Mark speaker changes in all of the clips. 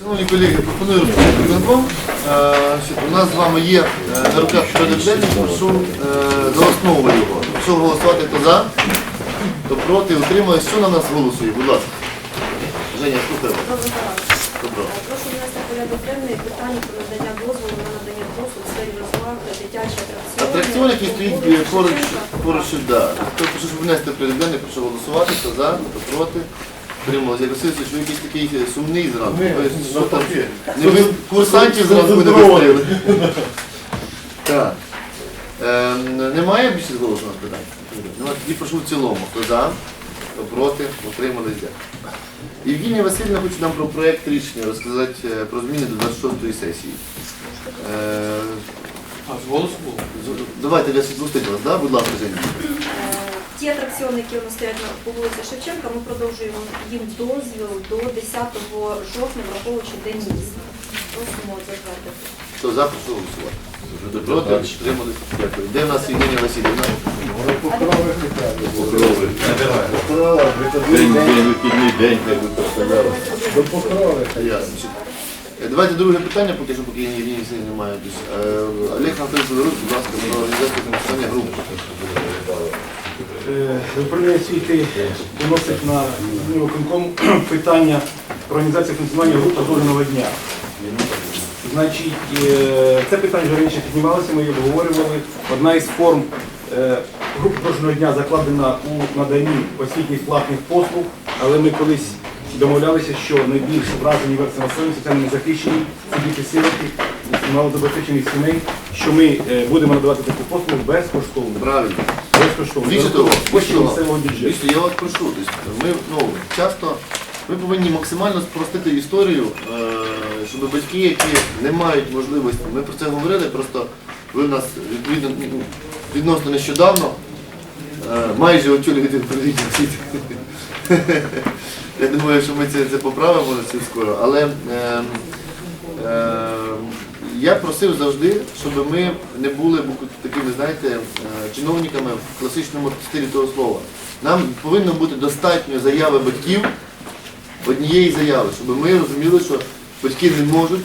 Speaker 1: Шановні колеги, пропоную виконком. Е, У нас з вами є е, на руках порядок денний, прошу е, за основу його. Якщо голосувати, то за, то проти, утримуюсь. Що на нас голосує? Будь ласка. Женя, слухай. Добро.
Speaker 2: Прошу внести порядок денний питання про надання дозволу на надання послуг в сфері розваг та дитячі атракціони.
Speaker 1: Атракціон, який стоїть поруч, поруч, да. Хто прошу, внести порядок денний, прошу голосувати, хто за, хто проти. Як Васильович, ви якийсь такий сумний зранку. Ви що там? Не ви курсантів зранку не виставили. Так. Ем, Немає більше зголошених питань? Немає. Тоді прошу в цілому. Хто за, хто проти, утримались. Дякую. Євгенія Васильівна хоче нам про проєкт рішення розказати е, про зміни до 26-ї сесії. Е,
Speaker 3: А, з голосу було?
Speaker 1: з- Давайте я відпустити вас, да? будь ласка, Женя.
Speaker 2: Ті атракціони, які у нас стоять на по вулиці Шевченка, ми продовжуємо їм дозвіл до 10 жовтня, враховуючи день міста. Просимо затвердити.
Speaker 1: Хто за, прошу голосувати. Проти, утримались. Дякую. Де в нас Євгенія Васильівна?
Speaker 4: День, день, вихідний день, як ви представляли.
Speaker 1: Ясно. Давайте друге питання, поки що, поки Євгенії Васильівни немає. Е, Олег Анатолійович Белорусь, будь ласка, про організацію групи.
Speaker 5: Е, Управління освіти виносить на виконком питання про організацію функціонування груп продовженого дня. Значить, е, це питання вже раніше піднімалося, ми її обговорювали. Одна із форм е, груп продовженого дня закладена у наданні освітніх платних послуг, але ми колись домовлялися, що найбільш вражені версії населення соціально незахищені, це діти сироти малозабезпечених сімей, що ми е, будемо надавати таку послугу безкоштовно.
Speaker 1: Правильно. Більше того,
Speaker 5: бюджету.
Speaker 1: більше, я вас прошу, тобто, ми ну, часто ми повинні максимально спростити історію, е, щоб батьки, які не мають можливості, ми про це говорили, просто ви в нас відповідно ну, відносно нещодавно е, майже очолюєте управління освіти. Я думаю, що ми це, це поправимо це скоро. Але е, е, я просив завжди, щоб ми не були такими, знаєте, е, чиновниками в класичному стилі того слова. Нам повинно бути достатньо заяви батьків, однієї заяви, щоб ми розуміли, що батьки не можуть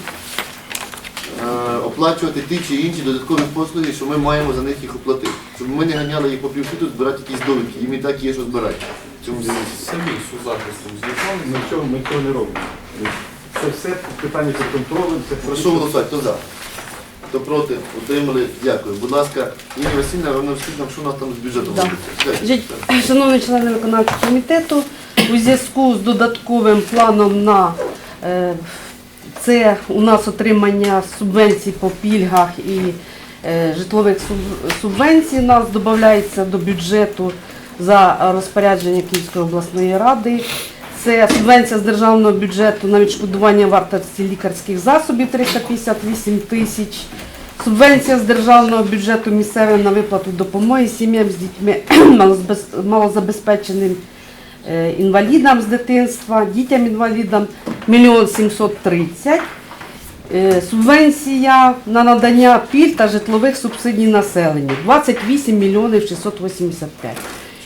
Speaker 1: е, оплачувати ті чи інші додаткові послуги, що ми маємо за них їх оплатити. Щоб ми не ганяли їх по півсвіту збирати якісь довідки, їм і так є що збирати.
Speaker 3: Самі з захистом з'єднали.
Speaker 5: Ми цього не робимо. Це все питання під контролем, це
Speaker 1: Прошу голосувати, хто за? Хто проти? Утримали? Дякую. Будь ласка, Інна Васильівна, ви навчіть нам, що у нас там з бюджетом
Speaker 6: Да.
Speaker 1: робиться.
Speaker 6: Шановні члени виконавчого комітету, у зв'язку з додатковим планом на е, це у нас отримання субвенцій по пільгах і е, житлових суб- субвенцій у нас додається до бюджету за розпорядження Київської обласної ради. Це субвенція з державного бюджету на відшкодування вартості лікарських засобів 358 тисяч. Субвенція з державного бюджету місцевим на виплату допомоги сім'ям з дітьми малозабезпеченим е, інвалідам з дитинства, дітям-інвалідам 1 730 Е, Субвенція на надання пільг та житлових субсидій населенню 28 мільйонів 685.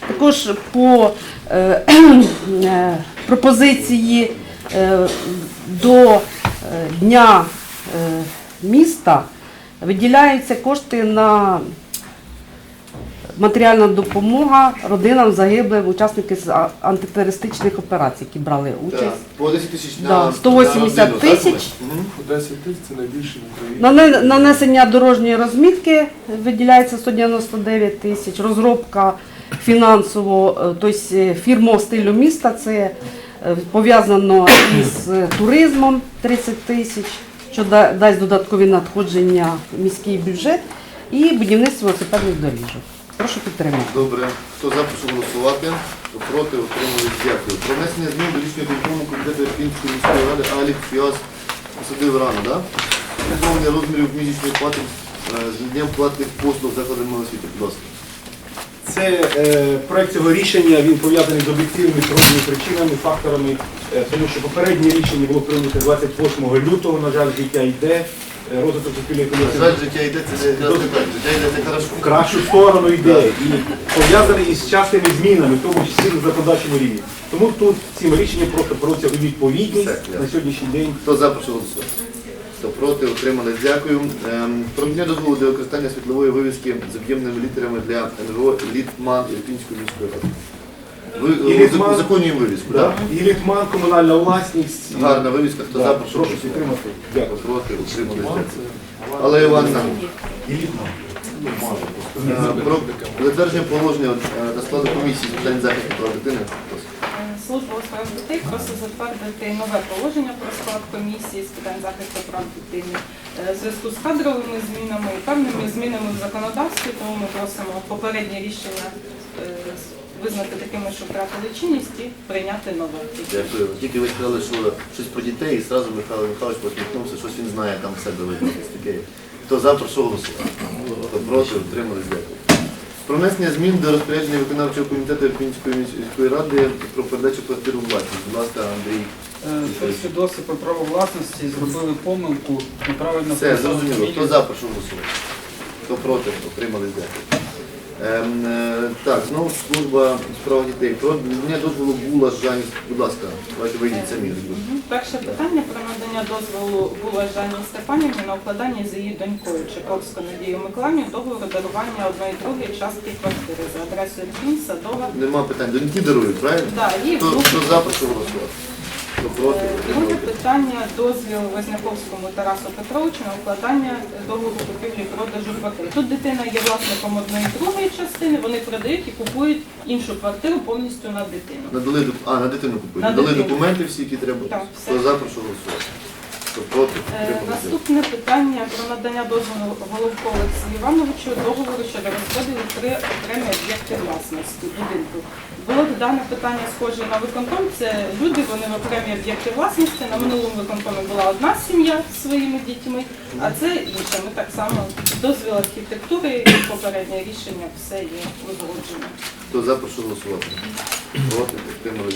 Speaker 6: Також по е, е, пропозиції е, до е, Дня е, міста виділяються кошти на матеріальна допомога родинам загиблих учасників з антитерористичних операцій, які брали
Speaker 1: Так,
Speaker 6: участь.
Speaker 1: по 10 тисяч на
Speaker 6: 180
Speaker 1: на родину, так,
Speaker 6: тисяч.
Speaker 1: Мгм.
Speaker 3: 10 тисяч це найбільше в Україні.
Speaker 6: Нанесення дорожньої розмітки виділяється 199 тисяч, розробка фінансово, е, тобто е, фірмового стилю міста, це е, пов'язано із туризмом 30 тисяч, що дасть додаткові надходження в міський бюджет, і будівництво велосипедних доріжок. Прошу підтримати.
Speaker 1: Добре. Хто за, прошу голосувати. Проти, утримались. Дякую. Про внесення змін до рішення виконкому комітету Київської міської ради Алік Фіас посадив рано, так? Відновлення розмірів місячної плати з днем платних послуг закладами освіти. Будь ласка.
Speaker 5: Це е, проект цього рішення він пов'язаний з об'єктивними природними причинами, факторами, е, тому що попереднє рішення було прийнято 28 лютого, на жаль, життя йде. е, розвиток суспільної
Speaker 1: На жаль, життя йде, це не якраз не так. Життя йде це хорошо.
Speaker 5: в кращу сторону йде і пов'язаний із частими змінами, в тому числі на законодавчому рівні. Тому тут цим рішенням просто беруться у відповідність на сьогоднішній день.
Speaker 1: Хто за, прошу голосувати. Хто проти, утримались, дякую. Ем, Про надання дозволу для використання світлової вивіски з об'ємними літерами для НВО Літман Ірпінської міської ради. Ви
Speaker 5: І
Speaker 1: е,
Speaker 5: Літман-
Speaker 1: узаконюємо вивіску, так?
Speaker 5: І Літман, комунальна власність.
Speaker 1: Гарна вивіска, хто за, прошу
Speaker 5: прошу підтримати. Дякую.
Speaker 1: Проти, дякую.
Speaker 3: це
Speaker 1: Але
Speaker 5: І Літман.
Speaker 3: ну, мало просто.
Speaker 1: е, про затвердження положення е, до складу комісії з питань захисту прав дитини.
Speaker 7: Служба у справах дітей просить затвердити нове положення про склад комісії з питань захисту прав дитини Е, в зв'язку з кадровими змінами і певними змінами в законодавстві, тому ми просимо попереднє рішення е, визнати такими, що втратили чинність і прийняти нове.
Speaker 1: Дякую. Тільки ви сказали, що щось про дітей, і зразу Михайло Михайлович посміхнувся, щось він знає там в себе видно. Щось. Хто за, прошу голосувати. Хто проти. Про внесення змін до розпорядження виконавчого комітету Пінської міської ради про передачу квартиру власності. Будь ласка, Андрій.
Speaker 8: Щось досі по право власності зробили помилку, неправильно
Speaker 1: Все, зрозуміло. Хто за, прошу голосувати. Хто проти, отримали 10 так, знову служба у дітей. Про надання дозволу була Жані. Будь ласка, давайте вийдіть самі.
Speaker 7: Перше питання про надання дозволу було Жанні Степанівні на укладання з її донькою Чайковською Надією Миколаївною договору дарування одної другої частки квартири за адресою Ірпінь, Садова.
Speaker 1: Нема питань. Доньки дарують, правильно?
Speaker 7: Да, їй
Speaker 1: Хто, хто за, прошу голосувати. Хто
Speaker 7: Друге питання дозвіл Возняковському Тарасу Петровичу на укладання договору купівлі продажу квартири. Тут дитина є власником одної другої частини, вони продають і купують іншу квартиру повністю на дитину.
Speaker 1: Надали, а, на дитину купують.
Speaker 7: На
Speaker 1: Надали
Speaker 7: дитину.
Speaker 1: документи всі, які треба.
Speaker 7: Так,
Speaker 1: Хто
Speaker 7: все.
Speaker 1: за, прошу голосувати. Хто проти,
Speaker 7: Е. Наступне питання про надання дозволу Головко Олексію Івановичу договору щодо розподілу три окремі об'єкти власності будинку. Було дане питання схоже на виконком. Це люди, вони в окремі об'єкти власності. На минулому виконкомі була одна сім'я зі своїми дітьми, а це інша. Ми так само дозвіл архітектури і попереднє рішення все є узгоджено.
Speaker 1: Хто за, прошу голосувати. Проти.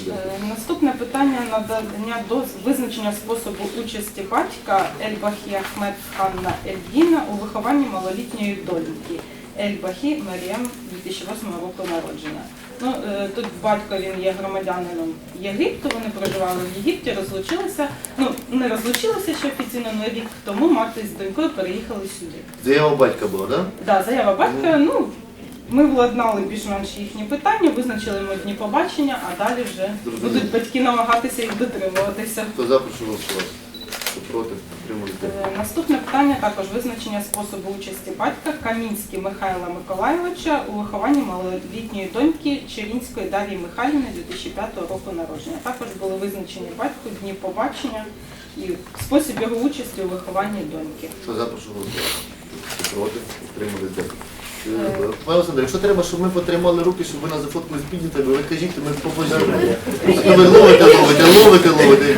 Speaker 7: Е, Наступне питання надання до визначення способу участі батька Ельбахі Ахмед Ханна Ельдіна у вихованні малолітньої доньки Ельбахі Маріям 2008 року народження. Ну, е, тут батько він є громадянином Єгипту, вони проживали в Єгипті, розлучилися. Ну, не розлучилися ще офіційно, але рік тому мати з донькою переїхали сюди.
Speaker 1: Заява батька була, так?
Speaker 7: Да, заява батька, ну, ми владнали більш-менш їхні питання, визначили ми дні побачення, а далі вже
Speaker 1: Зрозуміло.
Speaker 7: будуть батьки намагатися їх дотримуватися.
Speaker 1: Хто за, прошу голосувати. Хто проти.
Speaker 7: Е, Наступне питання також визначення способу участі батька Камінський Михайла Миколайовича у вихованні малолітньої доньки Черінської Дар'ї Михайлівни 2005 року народження. Також були визначені батьку дні побачення і спосіб його участі у вихованні доньки.
Speaker 1: Хто за, прошу голосувати. Хто проти, Пане Олександр, якщо треба, щоб ми потримали руки, щоб ви нас зафоткали з піднятими, ви кажіть, ми побажаємо. Ви ловите, ловите, ловите, ловите.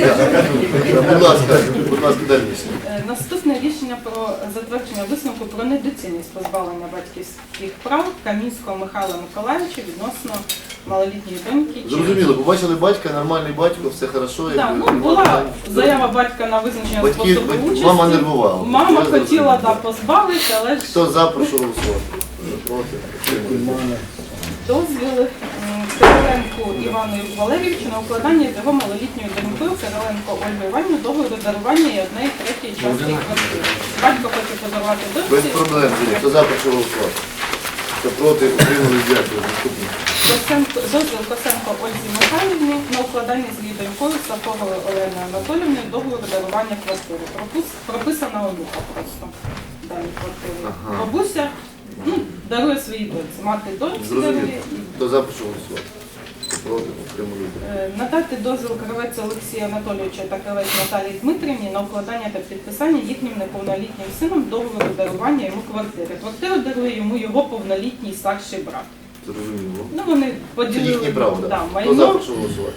Speaker 1: Так. Будь ласка, будь ласка, дальніше.
Speaker 7: Е, Наступне рішення про затвердження висновку про недоцільність позбавлення батьківських прав Камінського Михайла Миколаївича відносно малолітньої доньки.
Speaker 1: Зрозуміло, побачили батька, нормальний батько, все хорошо.
Speaker 7: Так,
Speaker 1: якби,
Speaker 7: ну була заява батька на визначення
Speaker 1: Батьки,
Speaker 7: способу
Speaker 1: батьки-
Speaker 7: участі.
Speaker 1: мама нервувала.
Speaker 7: Мама
Speaker 1: Я зрозумів.
Speaker 7: хотіла да, позбавити, але ж
Speaker 1: Хто за, прошу голосувати. Проти,
Speaker 7: м, Кириленку Івану Валерійовичу на укладання з його малолітньою донькою Кириленко Ольги Іванівни договору дарування і однієї третьої частки квартири. Батько хоче подарувати
Speaker 1: Без
Speaker 7: доньці.
Speaker 1: проблем, Юрій. Хто за, прошу голосувати. Хто проти, отримали дякую. Наступне.
Speaker 7: Косенко, дозвіл Косенко Ользі Михайлівні на укладання з її донькою Сафовою Оленою Анатолівною договору дарування квартири. Пропус- прописана онука просто далі квартири.
Speaker 1: Ага.
Speaker 7: Бабуся ну, дарує своїй доньці. Мати доньці
Speaker 1: Зрозумів.
Speaker 7: дарує.
Speaker 1: Хто за, прошу голосувати.
Speaker 7: Надати дозвіл Кривець Олексія Анатолійовича та кравець Наталії Дмитрівні на укладання та підписання їхнім неповнолітнім сином договору дарування йому квартири. Квартиру дарує йому його повнолітній старший брат.
Speaker 1: Зрозуміло.
Speaker 7: Ну вони
Speaker 1: Це
Speaker 7: поділили
Speaker 1: їхнє право,
Speaker 7: да,
Speaker 1: так? Хто за,
Speaker 7: майно.
Speaker 1: прошу голосувати.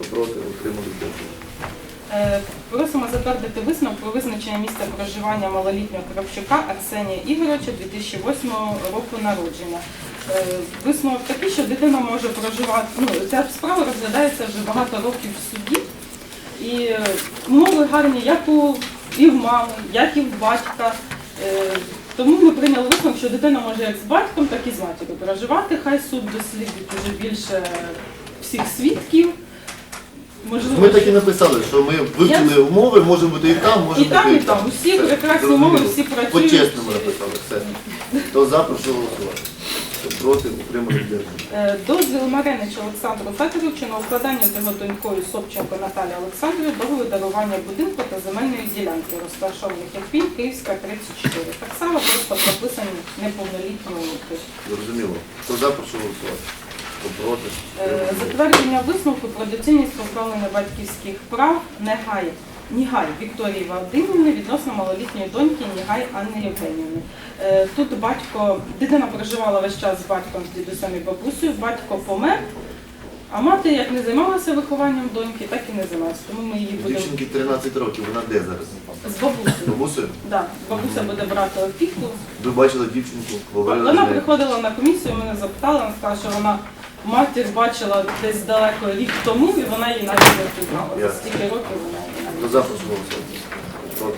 Speaker 1: Хто проти, утримались, дякую.
Speaker 7: Е, Просимо затвердити висновок про визначення місця проживання малолітнього Кравчука Арсенія Ігоровича 2008 року народження. Е, Висновок такий, що дитина може проживати. Ну, ця справа розглядається вже багато років в суді. І е, умови гарні як у і в мами, як і в батька. Е, Тому ми прийняли висновок, що дитина може як з батьком, так і з матір'ю проживати. Хай суд дослідить уже більше всіх свідків. Можливо,
Speaker 1: Ми так і написали, що ми вивчили умови, може бути і там, може
Speaker 7: і
Speaker 1: бути
Speaker 7: там, і там. Усі
Speaker 1: Все,
Speaker 7: прекрасні умови, всі працюють.
Speaker 1: По-чесному написали, все. То за, прошу голосувати. Проти, утримали.
Speaker 7: Е, Дозвіл Маренича Олександру Федоровичу на укладання з його донькою Собченко Наталі Олександрівні договору дарування будинку та земельної ділянки, розташованих як Пінь, Київська, 34. Так само просто прописані неповнолітні онуки.
Speaker 1: Зрозуміло. Хто за, прошу голосувати. Проти,
Speaker 7: Е. Затвердження висновку про доцільність позбавлення батьківських прав Негай, Нігай Вікторії Вадимівни відносно малолітньої доньки Нігай Анни Євгенівни. Е, Тут батько, дитина проживала весь час з батьком, з дідусем і бабусею, батько помер, а мати як не займалася вихованням доньки, так і не займалася. Тому ми її будемо
Speaker 1: Дівчинки 13 років, вона де зараз?
Speaker 7: з бабусею.
Speaker 1: Бабусею?
Speaker 7: Да, бабуся буде брати опіку.
Speaker 1: Ви бачили дівчинку,
Speaker 7: Вона приходила на комісію, мене запитала, вона сказала, що вона матір бачила десь далеко рік тому, і вона її навіть не впізнала. За стільки років вона її навіть.
Speaker 1: Прошу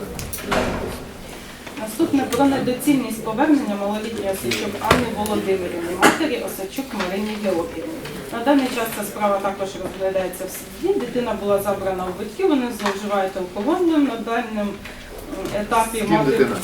Speaker 7: Наступне про недоцільність повернення малолітньої Осадчук Анни Володимирівни, матері Осадчук Марині Георгіївні. На даний час ця справа також розглядається в суді. Дитина була забрана у батьків, вони зловживають алкоголем. На даному етапі
Speaker 1: З ким
Speaker 7: мати
Speaker 1: дитина?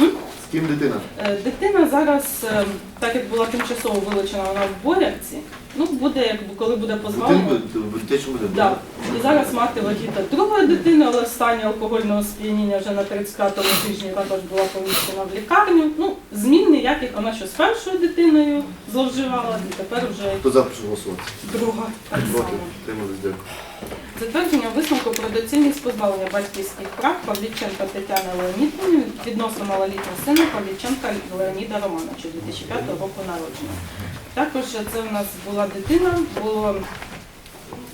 Speaker 7: М?
Speaker 1: Ким дитина?
Speaker 7: Е, Дитина зараз, е, так як була тимчасово вилучена, вона в Борівці, ну буде, якби коли буде
Speaker 1: дитячому будинку?
Speaker 7: Да. І зараз мати вагіта другої дитини, але в стані алкогольного сп'яніння вже на 35-му тижні також була поміщена в лікарню. Ну, змін ніяких, вона що з першою дитиною зловживала, і тепер вже
Speaker 1: Хто за, прошу голосувати.
Speaker 7: друга так
Speaker 1: Проти.
Speaker 7: само.
Speaker 1: Утримались, дякую.
Speaker 7: Затвердження висновку про доцільність позбавлення батьківських прав Павліченка Тетяни Леонідівни відносно малолітнього сина Павліченка Леоніда Романовича 2005 року народження. Також це в нас була дитина, було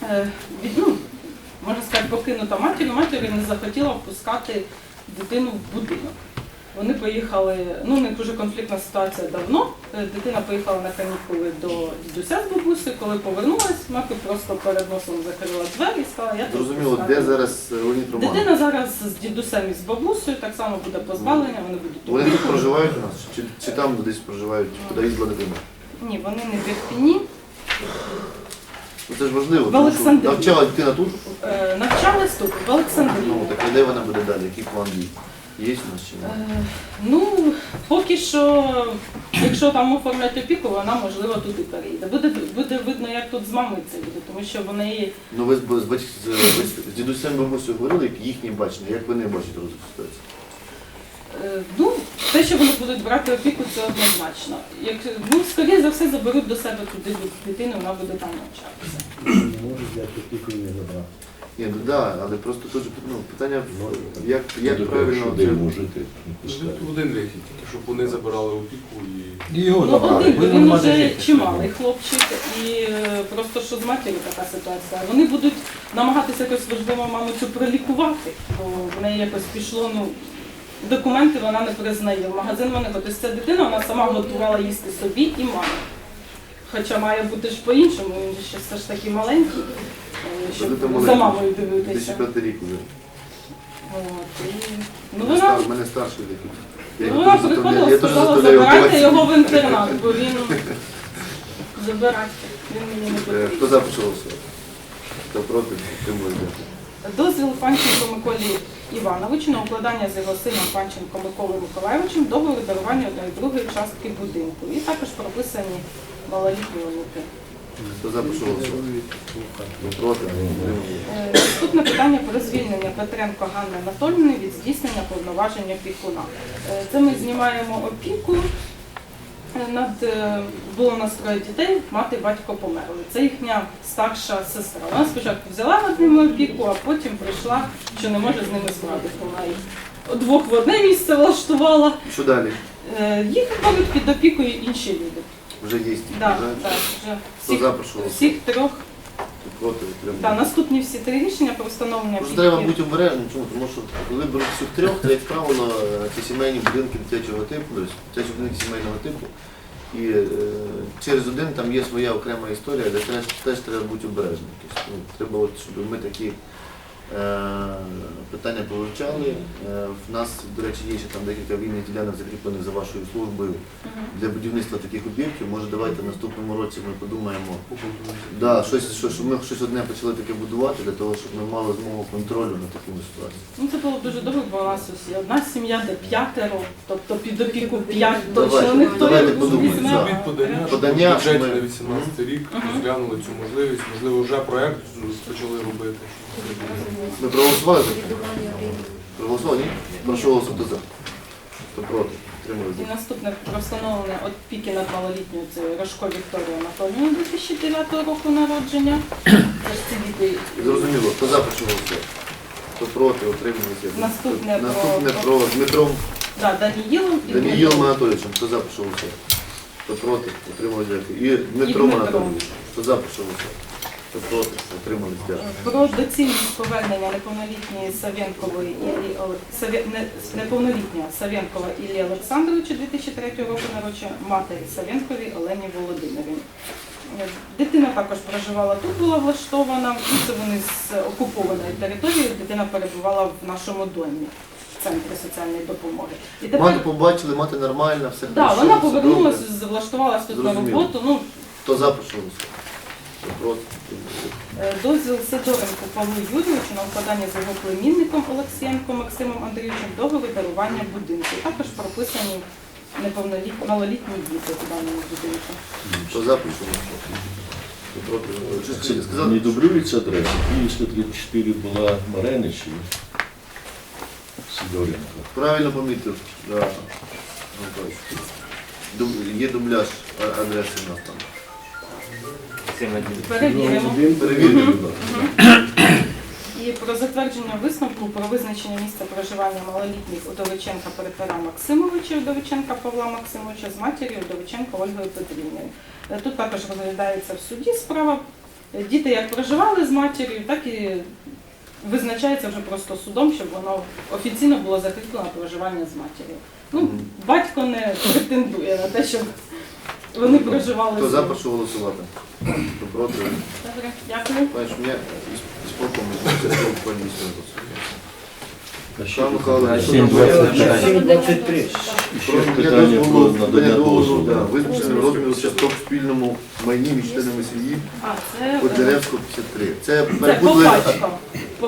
Speaker 7: е, ну, можна сказати, покинута матір'ю. Матір не захотіла впускати дитину в будинок. Вони поїхали, ну у них дуже конфліктна ситуація давно. Е, Дитина поїхала на канікули до дідуся з бабусею. Коли повернулась, мати просто перед носом закрила двері і сказала, я
Speaker 1: Зрозуміло, де зараз Леонід
Speaker 7: буду».
Speaker 1: Роман?
Speaker 7: Дитина зараз з дідусем і з бабусею, так само буде позбавлення, вони будуть
Speaker 1: Вони тут
Speaker 7: тут.
Speaker 1: проживають у нас? Чи, чи там десь проживають? Куди їздила дитина?
Speaker 7: Ні, вони не в Ірпіні.
Speaker 1: Ну це ж важливо,
Speaker 7: В
Speaker 1: тому що
Speaker 7: Олександрії.
Speaker 1: навчала дитина тут,
Speaker 7: Е, навчались тут, в Олександрії.
Speaker 1: ну так і де вона буде далі, який план дій? Є у нас чи ні?
Speaker 7: Е, Ну, поки що, якщо там оформлять опіку, вона можливо туди перейде. Буде, буде видно, як тут з мамою це буде, тому що в неї
Speaker 1: Ну ви з, з, батьк- з, з дідусем бабусею говорили, як їхнє бачення, як вони бачать розвиток ситуації?
Speaker 7: Е, ну, те, що вони будуть брати опіку, це однозначно. Як ну, скоріше за все заберуть до себе туди дитину, вона буде там навчатися.
Speaker 4: Може взяти опіку і не забрати.
Speaker 1: Ні, ну да, але просто тут же ну, питання, як, як правильно це-
Speaker 4: жити. не
Speaker 3: в один вихід, тільки щоб вони забирали опіку і
Speaker 5: І його
Speaker 7: Ну,
Speaker 5: забрали.
Speaker 7: один, бо
Speaker 5: Він
Speaker 7: він вже чималий хлопчик, і е, просто що з матір'ю така ситуація. Вони будуть намагатися якось важливо маму цю пролікувати, бо в неї якось пішло, ну, документи вона не признає. В магазин вони ходить. Ця дитина вона сама готувала їсти собі і мамі. Хоча має бути ж по-іншому, він ще все ж таки маленький, щоб за мамою дивитися.
Speaker 1: 2005 рік вже.
Speaker 7: От, і... Ну, вона
Speaker 1: стар- мене старший такий. Я
Speaker 7: Ну, вона
Speaker 1: дуже
Speaker 7: приходила,
Speaker 1: я дуже
Speaker 7: сказала,
Speaker 1: заставляю
Speaker 7: забирайте його в інтернат, бо він забирайте, він мені не
Speaker 1: Е,
Speaker 7: потрібен.
Speaker 1: Хто за почав голосувати? Хто проти, підтримує, дякую.
Speaker 7: Дозвіл Панченко Миколі Івановичу на укладання з його сином Панченко Миколою Миколаєвичем договору дарування одної другої частки будинку. І також прописані малолітні онуки.
Speaker 1: Хто проти.
Speaker 7: Е, Наступне питання про звільнення Петренко Ганни Анатоліївни від здійснення повноважень опікуна. Е, Це ми знімаємо опіку. Е, Над е, було настроє нас троє дітей, мати і батько померли. Це їхня старша сестра. Вона спочатку взяла над ними опіку, а потім прийшла, що не може з ними справитися. Вона їх двох в одне місце влаштувала.
Speaker 1: Що далі?
Speaker 7: Е, Їх беруть під опікою інші люди.
Speaker 1: Вже є.
Speaker 7: Да,
Speaker 1: вже?
Speaker 7: так, вже всіх, всіх трьох.
Speaker 1: Проти, підтримує.
Speaker 7: Так, наступні всі три рішення про встановлення
Speaker 1: Просто треба бути обережним, чому? Тому що коли беруть всіх трьох, то як правило ці сімейні будинки дитячого типу, тобто дитячі будинки сімейного типу, і е, через один там є своя окрема історія, де теж, теж треба бути обережним. Тобто, ну, треба, от, щоб ми такі Питання повивчали. Е, В нас, до речі, є ще там декілька вільних ділянок закріплених за вашою службою для будівництва таких об'єктів. Може, давайте в наступному році ми подумаємо. Да, щось, що, щоб ми щось одне почали таке будувати, для того, щоб ми мали змогу контролю над такими ситуаціями.
Speaker 7: Ну це було б дуже добре, бо у нас ось одна сім'я, де п'ятеро, тобто під опіку п'ять
Speaker 1: Давайте,
Speaker 7: точно ніхто не.
Speaker 3: Від подання,
Speaker 1: Подання, ми-
Speaker 3: на 18 рік розглянули цю можливість, можливо, вже проект почали робити.
Speaker 1: Ми проголосували за це? Проголосували? Ні? Прошу голосувати за. Хто проти?
Speaker 7: І наступне про встановлення опіки над малолітньою це Рожко Вікторія Анатоліївна 2009 року народження. Це ж ці діти.
Speaker 1: Зрозуміло, хто за прошу голосувати? Хто проти, утрималися?
Speaker 7: Наступне про-
Speaker 1: Наступне про Дмитром
Speaker 7: Да, Даніїлом і
Speaker 1: Даніїлом Анатолійовичем. Хто за прошу голосувати? Хто проти, утрималися, дякую. І Дмитром
Speaker 7: Дмитром.
Speaker 1: Анатолійовичем. Хто за прошу голосувати? Хто проти, утрималися.
Speaker 7: Про доцільність повернення неповнолітньої Савєнкової Оле- Савє- неповнолітнього Савєнкова Іллі Олександровича 2003 року народження матері Савєнковій Олені Володимирівні. Дитина також проживала тут, була влаштована. Це вони з окупованої території. Дитина перебувала в нашому домі, в центрі соціальної допомоги. І
Speaker 1: Мати побачили, мати нормальна, все
Speaker 7: да, вона повернулася, влаштувалася тут на роботу. Ну,
Speaker 1: Хто за
Speaker 7: Дозвіл Сидоренку Павлу Юрійовичу на укладання з його племінником Олексієнко Максимом Андрійовичем договір дарування будинку. Також прописані неповнолітні малолітні діти в даному будинку.
Speaker 1: Хто за прошу голосувати? Чи
Speaker 4: Це не дублюється адреса. Київська 34 була Маренич і Сидоренко.
Speaker 1: Правильно помітив. Да. Ну, Є дубляж адреси у нас там.
Speaker 7: Перевіримо. І про затвердження висновку про визначення місця проживання малолітніх Удовиченка Перетера Максимовича, Удовиченка Павла Максимовича з матір'ю Удовиченка Ольгою Петрівною. Е, Тут також розглядається в суді справа. Е, Діти як проживали з матір'ю, так і визначається вже просто судом, щоб воно офіційно було закріплено проживання з матір'ю. Ну, батько не претендує на те, щоб вони проживали
Speaker 1: Хто за прошу голосувати? Хто проти?
Speaker 7: Добре, дякую.
Speaker 1: Знаєш, мене це повністю.
Speaker 4: А
Speaker 1: Михайлович, що
Speaker 4: 7.23. І ще
Speaker 1: Про
Speaker 4: питання про надання дозволу.
Speaker 1: визначення розміру часток в спільному майні між членами сім'ї
Speaker 7: А, це
Speaker 1: Котляревського 53. Це
Speaker 7: Це
Speaker 1: перебудли...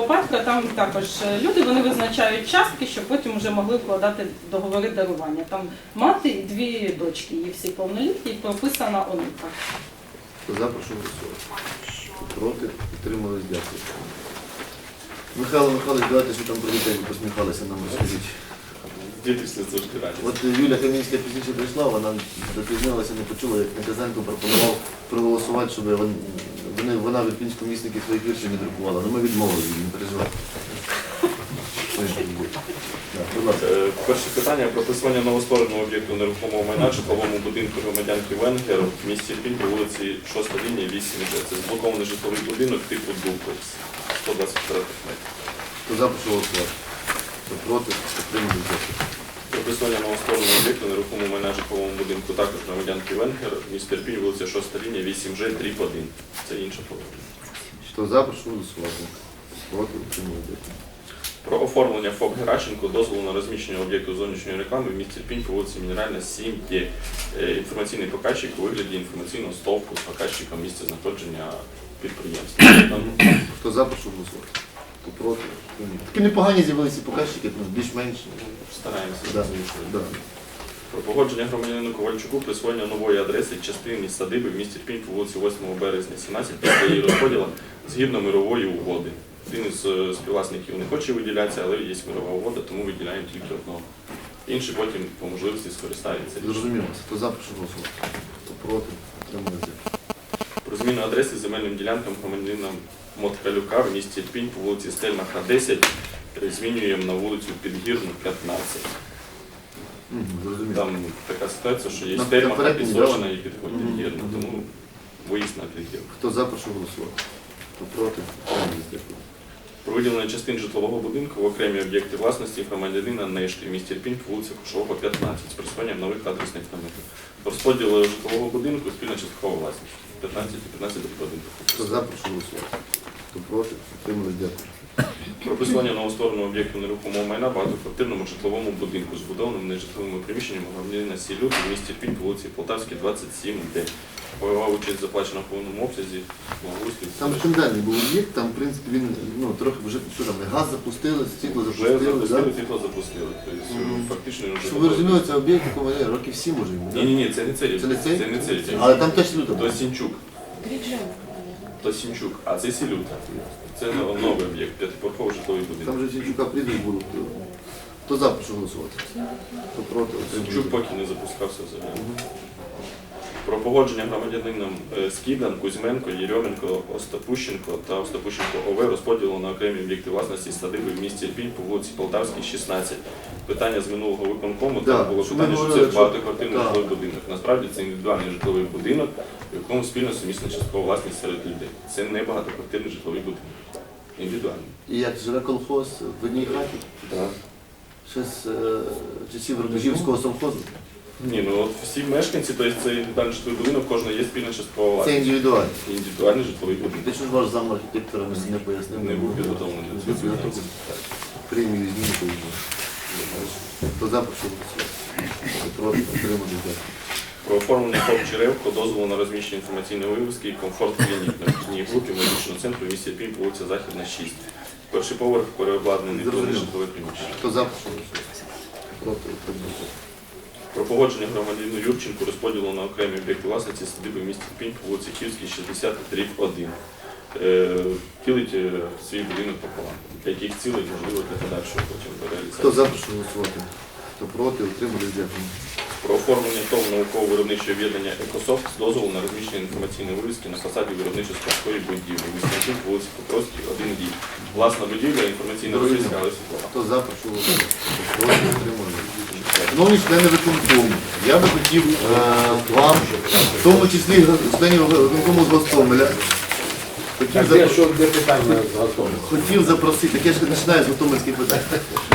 Speaker 7: батько там також е, люди вони визначають частки, щоб потім вже могли вкладати договори дарування. Там мати і дві дочки, її всі повнолітні, і прописана онука.
Speaker 1: Хто за прошу голосувати? Проти? Підтримались, дякую. Михайло Михайлович, давайте що там про дітей посміхалися нам розкажіть.
Speaker 9: Діти все завжди раді.
Speaker 1: От Юля Камінська пізніше прийшла, вона запізнилася, не почула, як Наказенко пропонував проголосувати, щоб вон- вони, вона від пінськомісників своїх віршів не друкувала. Ну ми відмовили їй, не переживайте. Будь ласка.
Speaker 9: Е, Перше питання про присвоєння новоствореного об'єкту нерухомого майна житловому будинку громадянки Венгер в місті Ірпінь по вулиці 6 лінії 8 Ж. Це зблокований житловий будинок типу дуплекс 124 метрів.
Speaker 1: Хто за прошу голосувати? Хто проти? Дякую.
Speaker 9: Про присвоєння новоствореного об'єкту нерухомого майна житловому будинку також громадянки Венгер в місті Ірпінь, вулиця 6 лінія 8 Ж, дріб 1. Це інша положення.
Speaker 1: Хто за, прошу голосувати. Проти.
Speaker 9: Про оформлення ФОП Геращенко дозволу на розміщення об'єкту зовнішньої реклами в місті Пінь по вулиці Мінеральна 7 є е, інформаційний показчик у вигляді інформаційного стовпу з показчиком місця знаходження підприємства.
Speaker 1: Хто за, прошу голосувати. Проти? Ні. Такі непогані з'явилися показчики, ну, більш-менш.
Speaker 9: стараємося
Speaker 1: Да, да.
Speaker 9: Про погодження громадянину Ковальчуку присвоєння нової адреси частини садиби в місті Пінь по вулиці 8 березня 17 після її розподілу згідно мирової угоди. Один із е, співвласників не хоче виділятися, але є мирова угода, тому виділяємо тільки одного. Інший потім по можливості скористається.
Speaker 1: Зрозуміло. Хто за, прошу голосувати. Хто проти? Дякую.
Speaker 9: Про зміну адреси земельним ділянкам громадянина Моткалюка в місті Пінь по вулиці Стельмаха 10 е, змінюємо на вулицю Підгірну 15.
Speaker 1: Зрозуміло.
Speaker 9: Там така ситуація, що є
Speaker 1: На-
Speaker 9: Стельмаха підсочена і підходить
Speaker 1: Мгм,
Speaker 9: Підгірну, тому виїзд на Підгірну.
Speaker 1: Хто за, прошу голосувати. Хто проти? Дякую.
Speaker 9: Про виділення частин житлового будинку в окремі об'єкти власності громадянина Нешки в місті Ірпінь по вулиці Кушового 15 з присвоєнням нових адресних номерів. Розподіл житлового будинку спільна часткова власність 15 і 15 до 1.
Speaker 1: Хто за, прошу голосувати. Проти? Підтримали, дякую.
Speaker 9: Про присвоєння новоствореного об'єкту нерухомого майна багатоквартирному житловому будинку, збудованому нежитловими приміщеннями громадянина Сілют у місті Пінь по вулиці Полтавській, 27, де бойова участь заплачена в повному обсязі. Благоустрій.
Speaker 1: Там скандальний був об'єкт, там, в принципі, він ну, трохи вже що там, газ запустили, світло
Speaker 9: Вже
Speaker 1: запустили.
Speaker 9: запустили,
Speaker 1: да?
Speaker 9: світло запустили. Тобто, фактично вже
Speaker 1: Щоб ви розуміли, це об'єкт, якому є років 7 може йому.
Speaker 9: Ні, ні, ні, це не цей.
Speaker 1: Це не цей?
Speaker 9: Це не цей.
Speaker 1: Але там теж люто.
Speaker 9: То Сінчук. То Сінчук, а це Сілюта. Це новий об'єкт, п'ятиповерховий житловий будинок.
Speaker 1: Там же Сінчука прізвищ було. Хто, за, прошу голосувати? Хто проти?
Speaker 9: Сінчук поки не запускався взагалі. Про погодження громадянинам е, Скідан, Кузьменко, Єрьоменко, Остапущенко та Остапущенко ОВ розподілу на окремі об'єкти власності садиби в місті Ірпінь по вулиці Полтавській, 16. Питання з минулого виконкому там було питання, що це багатоквартирний житловий будинок. Насправді це індивідуальний житловий будинок, в якому спільно сумісна часткова власність серед людей. Це не багатоквартирний житловий будинок. Індивідуальний.
Speaker 1: І як живе колхоз в одній хаті?
Speaker 9: Так.
Speaker 1: Ще з е, часів Рубежівського совхозу.
Speaker 9: Ні, ну от всі мешканці, тобто це індивідуальний житловий будинок, кожного є спільна часткова
Speaker 1: Це
Speaker 9: власність.
Speaker 1: індивідуально.
Speaker 9: Індивідуальний житловий будинок.
Speaker 1: Ти що ж ваш зам архітектора не- не пояснив?
Speaker 9: Не був підготовлений до цього.
Speaker 1: Підготовлений. Премію зміни повинні. Хто за, прошу голосувати. Хто проти, отримали дякую.
Speaker 9: Про оформлення ФОП Черевко, дозволу на розміщення інформаційної вивіски і комфорт клінік на вхідній групі медичного центру місті Пінь, вулиця Західна, 6. Перший поверх переобладнаний до житлове приміщення.
Speaker 1: Хто за. Проти.
Speaker 9: Про погодження громадянину Юрченку розподілу на окремі об'єкти власності садиби в місті Пінь вулиці Київській, 60, дріб 1. Е, Ділить е, свій будинок пополам. Для яких цілей, можливо, для подальшого потім
Speaker 1: Хто
Speaker 9: реалізації.
Speaker 1: за, прошу голосувати. Хто проти, отримали дякую.
Speaker 9: Про оформлення ТОВ науково-виробничого об'єднання «Екософт» з дозволу на розміщення інформаційної вивіски на фасаді виробничо-складської будівлі. Вісняки, вулиці Покровській, 1 дій. Власна будівля, інформаційна вивіска, але світлова.
Speaker 1: Хто за, прошу отримали Шановні члени виконкому, я би хотів е, вам, в тому числі членів виконкому з Гостомеля, хотів, зап- хотів запросити, так я ж починаю з гостомельських питань,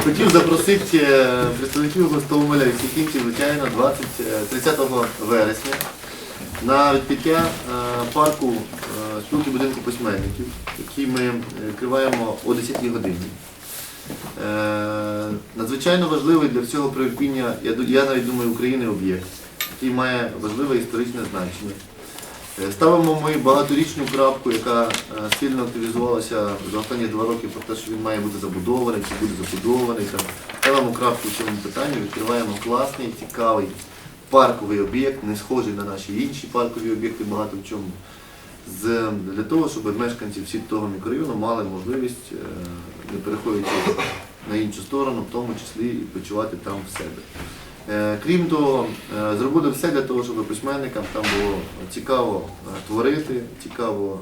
Speaker 1: хотів запросити е, представників Гостомеля і всіх інших, звичайно, 20, е, 30 вересня на відкриття е, парку спілки будинку письменників, який ми відкриваємо о 10 годині. Надзвичайно важливий для всього приобретіння, я навіть думаю, України об'єкт, який має важливе історичне значення. Е, Ставимо ми багаторічну крапку, яка е, сильно активізувалася за останні два роки про те, що він має бути забудований, чи буде забудований. Там. Ставимо крапку в цьому питанні, відкриваємо класний, цікавий парковий об'єкт, не схожий на наші інші паркові об'єкти багато в чому. З, для того, щоб мешканці всі того мікрорайону мали можливість, е, не переходячи на іншу сторону, в тому числі і почувати там в себе. Е, Крім того, е, зробили все для того, щоб письменникам там було цікаво е, творити, цікаво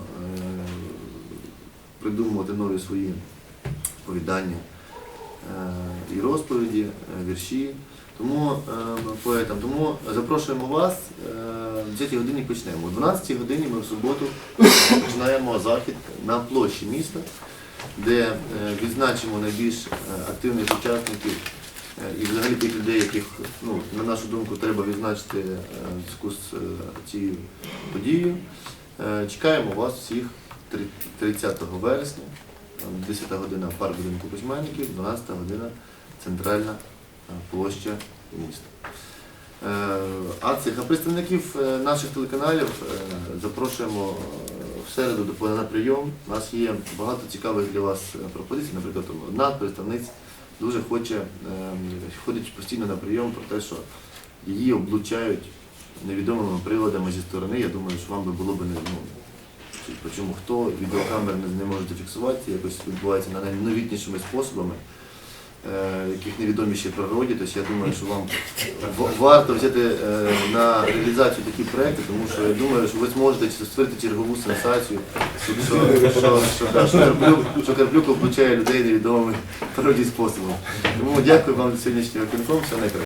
Speaker 1: придумувати нові свої повідання і розповіді, вірші. Тому поетам. Тому запрошуємо вас. В 10 годині почнемо. О 12 годині ми в суботу починаємо захід на площі міста, де відзначимо найбільш активних учасників і взагалі тих людей, яких, ну, на нашу думку, треба відзначити е, в зв'язку з е, цією подією. Е, Чекаємо вас всіх 30 вересня, там 10 година парк будинку письменників, 12 година центральна е, площа міста. Е, А цих представників е, наших телеканалів е, запрошуємо е, в середу до на прийом. У нас є багато цікавих для вас е, пропозицій. Наприклад, одна з представниць дуже хоче, е, ходить постійно на прийом про те, що її облучають невідомими приладами зі сторони. Я думаю, що вам би було б не ну, Чому хто відеокамери не, не може зафіксувати, якось відбувається на найновітнішими способами, яких невідомі ще природі. Тобто я думаю, що вам варто взяти е, на реалізацію такі проекти, тому що я думаю, що ви зможете створити чергову сенсацію, що, що, що Карплюк облучає людей невідомими природі способом. Тому дякую вам за сьогоднішній виконком, все найкраще.